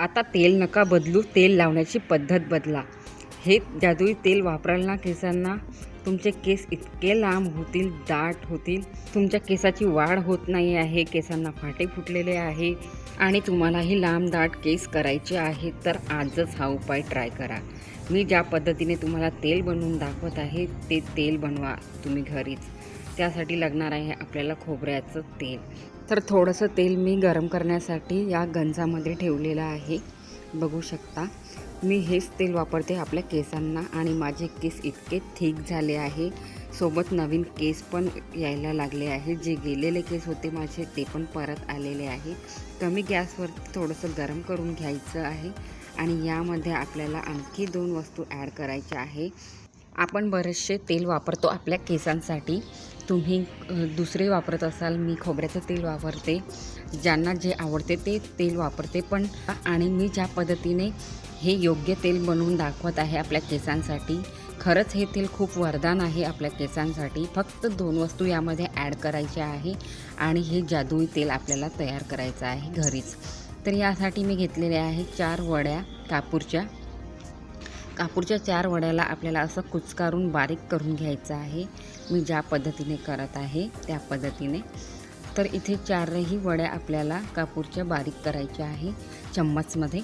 आता तेल नका बदलू तेल लावण्याची पद्धत बदला. हे जादुई तेल वापराल ना केसांना? तुमचे केस इतके लांब होतील दाट होतील. तुमच्या केसाची वाढ होत नाही आहे केसांना फाटे फुटलेले आहे आणि तुम्हालाही लांब दाट केस करायचे आहे तर आजच हा उपाय ट्राय करा. मी ज्या पद्धतीने तुम्हाला तेल बनवून दाखवत आहे ते तेल बनवा तुम्ही घरीच. त्यासाठी लागणार आहे आपल्याला खोबऱ्याचं तेल. तर थोडंसं तेल मी गरम करण्यासाठी या गंजामध्ये ठेवलेलं आहे. बघू शकता मी हेच तेल वापरते आपल्या केसांना आणि माझे केस इतके थिक झाले आहे. सोबत नवीन केस पण यायला लागले आहे. जे गेलेले केस होते माझे ते पण परत आलेले आहे. कमी गॅसवर थोडंसं गरम करून घ्यायचं आहे. आणि यामध्ये आपल्याला आणखी दोन वस्तू ॲड करायच्या आहे. आपण बरेचसे तेल वापरतो आपल्या केसांसाठी. तुम्ही दुसरे वापरत असाल मी खोबऱ्याचं तेल वापरते. ज्यांना जे आवडते ते तेल वापरते. पण आणि मी ज्या पद्धतीने हे योग्य तेल बनवून दाखवत आहे आपल्या केसांसाठी खरंच हे तेल खूप वरदान आहे आपल्या केसांसाठी. फक्त दोन वस्तू यामध्ये ॲड करायच्या आहे आणि हे जादुई तेल आपल्याला तयार करायचं आहे घरीच. तर यासाठी मी घेतलेले आहे चार वड्या. कापूरच्या. कापूरच्या चार वड्याला आपल्याला असं कुचकारून बारीक करून घ्यायचं आहे. मी ज्या पद्धतीने करत आहे त्या पद्धतीने. तर इथे चारही वड्या आपल्याला कापूरच्या बारीक करायच्या आहे. चम्मचमध्ये.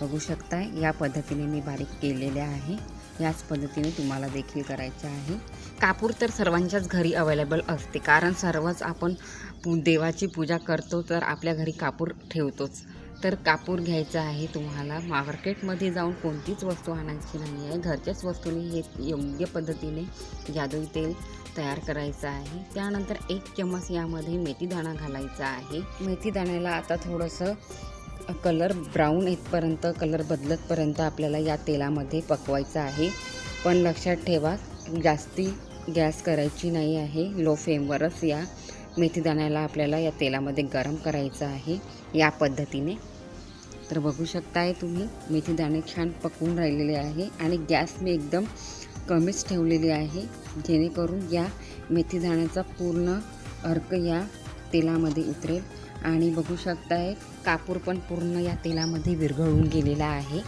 बघू शकता या पद्धतीने मी बारीक केलेल्या आहे. याच पद्धतीने तुम्हाला देखील करायचं आहे. कापूर तर सर्वांच्याच घरी अवेलेबल असते. कारण सर्वच आपण पू देवाची पूजा करतो तर आपल्या घरी कापूर ठेवतोच. तर कापूर घ्यायचा आहे तुम्हाला. मार्केटमध्ये जाऊन कोणतीच वस्तू आणायची नाही आहे. घरच्याच वस्तूने हे योग्य पद्धतीने जादुई तेल तयार करायचं आहे. त्यानंतर एक चमच यामध्ये मेथीदाणा घालायचा आहे. मेथीदाण्याला आता थोडंसं कलर ब्राऊन येतपर्यंत कलर बदलतपर्यंत आपल्याला या तेलामध्ये पकवायचं आहे. पण लक्षात ठेवा जास्ती गॅस करायची नाही आहे. लो फ्लेमवरच या मेथीदाण्याला आपल्याला या तेलामध्ये गरम करायचं आहे या पद्धतीने. तर बघू शकताय तुम्ही मेथीदाणे छान पकवून राहिलेले आहे आणि गॅस मी एकदम कमीच ठेवलेली आहे. जेणेकरून या मेथीदाण्याचा पूर्ण अर्क या तेलामध्ये उतरेल. आणि बघू शकताय कापूर पण पूर्ण या तेलामध्ये विरघळून गेलेला आहे.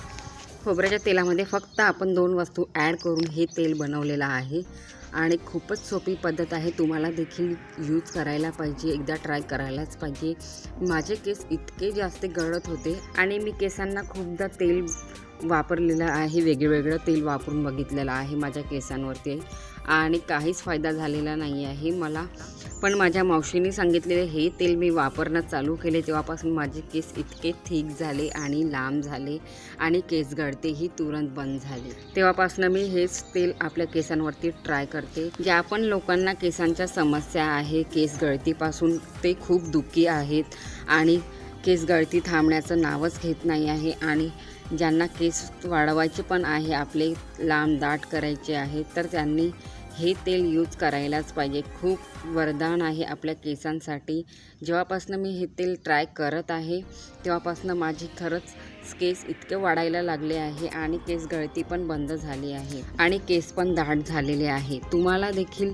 खोबऱ्याच्या तेलामध्ये फक्त आपण दोन वस्तू ॲड करून हे तेल बनवलेलं आहे. आणि खूपच सोपी पद्धत आहे. तुम्हाला देखील यूज करायला पाहिजे. एकदा ट्राय करायलाच पाहिजे. माझे केस इतके जास्त गळत होते आणि मी केसांना खूपदा तेल वापरलेलं आहे वेगवेगळं तेल वापरून बघितलेलं आहे माझ्या केसांवरती. आणि काहीच फायदा झालेला नाही आहे मला. पण माझ्या मावशीने सांगितलेले हे तेल मी वापरणं चालू केले तेव्हापासून माझे केस इतके थिक झाले आणि लांब झाले आणि केस गळतेही तुरंत बंद झाले. तेव्हापासून मी हेच तेल आपल्या केसांवरती ट्राय करते. ज्या पण लोकांना केसांच्या समस्या आहे केस गळतीपासून ते खूप दुःखी आहेत आणि केस गळती थांबण्याचं नावच घेत नाही आहे आणि ज्यांना केस वाढवायचे पण आहे आपले लांब दाट करायचे आहे तर त्यांनी हे तेल यूज करायलाच पाहिजे. खूप वरदान आहे आपल्या केसांसाठी. जेव्हापासनं मी हे तेल ट्राय करत आहे तेव्हापासनं माझी खरंच केस इतके वाढायला लागले आहे आणि केस गळती पण बंद झाली आहे आणि केस पण दाट झालेले आहे. तुम्हाला देखील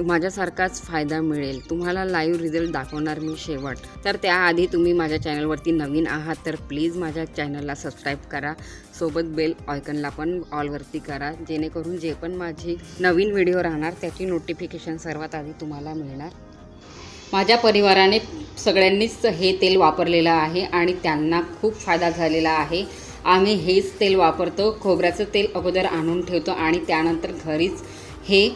माझ्यासारखाच फायदा मिळेल. तुम्हाला लाईव्ह रिझल्ट दाखवणार मी शेवट. तर त्याआधी तुम्ही माझ्या चॅनलवरती नवीन आहात तर प्लीज माझ्या चॅनलला सबस्क्राईब करा. सोबत बेल ऑयकनला पण ऑलवरती करा. जेणेकरून जे पण माझी नवीन व्हिडिओ राहणार त्याची नोटिफिकेशन सर्वात आधी तुम्हाला मिळणार. माझ्या परिवाराने सगळ्यांनीच हे तेल वापरलेलं आहे आणि त्यांना खूप फायदा झालेला आहे. आम्ही हेच तेल वापरतो खोबऱ्याचं तेल अगोदर आणून ठेवतो आणि त्यानंतर घरीच हे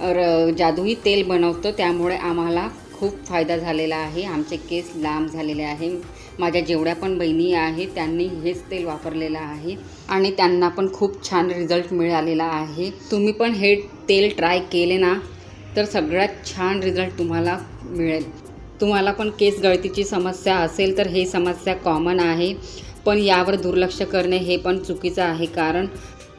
र जादुई तेल बनवतो. त्यामुळे आम्हाला खूप फायदा झालेला आहे. आमचे केस लांब झालेले आहे. माझ्या जेवढ्या पण बहिणी आहेत त्यांनी हेच तेल वापरलेलं आहे आणि त्यांना पण खूप छान रिझल्ट मिळालेला आहे. तुम्ही पण हे तेल ट्राय केले ना तर सगळ्यात छान रिझल्ट तुम्हाला मिळेल. तुम्हाला पण केस गळतीची समस्या असेल तर हे समस्या कॉमन आहे. पण यावर दुर्लक्ष करणे हे पण चुकीचं आहे कारण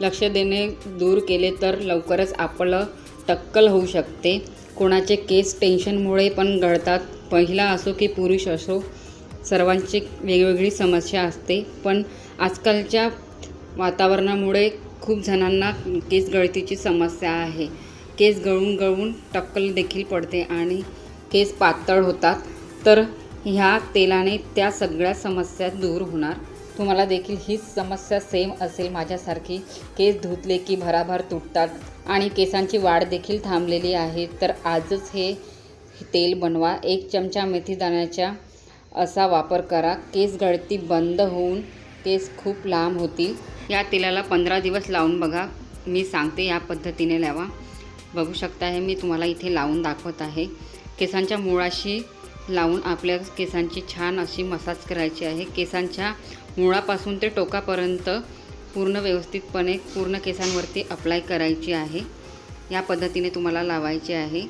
लक्ष देणे दूर केले तर लवकरच आपलं टक्कल होऊ शकते. कोणाचे केस टेन्शनमुळे पण गळतात. पहिला असो की पुरुष असो सर्वांची वेगवेगळी समस्या असते. पण आजकालच्या वातावरणामुळे खूप जणांना केस गळतीची समस्या आहे. केस गळून गळून टक्कल देखील पडते आणि केस पातळ होतात. तर ह्या तेलाने त्या सगळ्या समस्या दूर होणार. तुम्हाला देखील हीच समस्या सेम असेल माझ्यासारखी. केस धुतले की भराभर तुटतात आणि केसांची वाढ देखील थांबलेली आहे. तर आजच हे तेल बनवा. एक चमचा मेथी दाण्याच्या असा वापर करा. केस गळती बंद होऊन केस खूप लांब होतील. या तेलाला पंधरा दिवस लावून बघा. मी सांगते या पद्धतीने लावा. बघू शकता हे मी तुम्हाला इथे लावून दाखवत आहे. केसांच्या मुळाशी लावून आपल्या केसांची छान अशी मसाज करायची आहे. केसांच्या मुळापासून ते टोकापर्यंत पूर्ण व्यवस्थितपणे पूर्ण केसांवरती अप्लाय करायची आहे. या पद्धतीने तुम्हाला लावायचे आहे.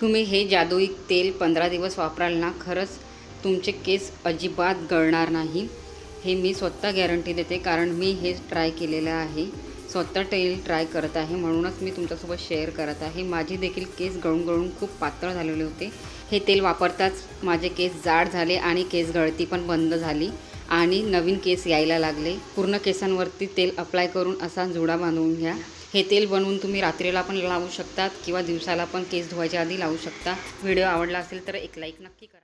तुम्ही हे जादुई तेल पंधरा दिवस वापराल ना खरंच तुमचे केस अजिबात गळणार नाही. हे मी स्वतः गॅरंटी देते कारण मी हे ट्राय केलेलं आहे. स्वतः तेल ट्राय करत आहे. म्हणूनच मी तुमच्यासोबत शेअर करत आहे. माझे देखील केस गळून गळून खूप पातळ झालेले होते. हे तेल वापरताच माझे केस जाड झाले आणि केस गळती पण बंद झाली आणि नवीन केस यायला लागले. पूर्ण केसांवरती तेल अप्लाय करून असा जुडा बांधून घ्या. हे तेल बनवून तुम्ही रात्रीला पण लावू शकतात किंवा दिवसाला पण केस धुवायच्या आधी लावू शकता. व्हिडिओ आवडला असेल तर एक लाईक नक्की करा.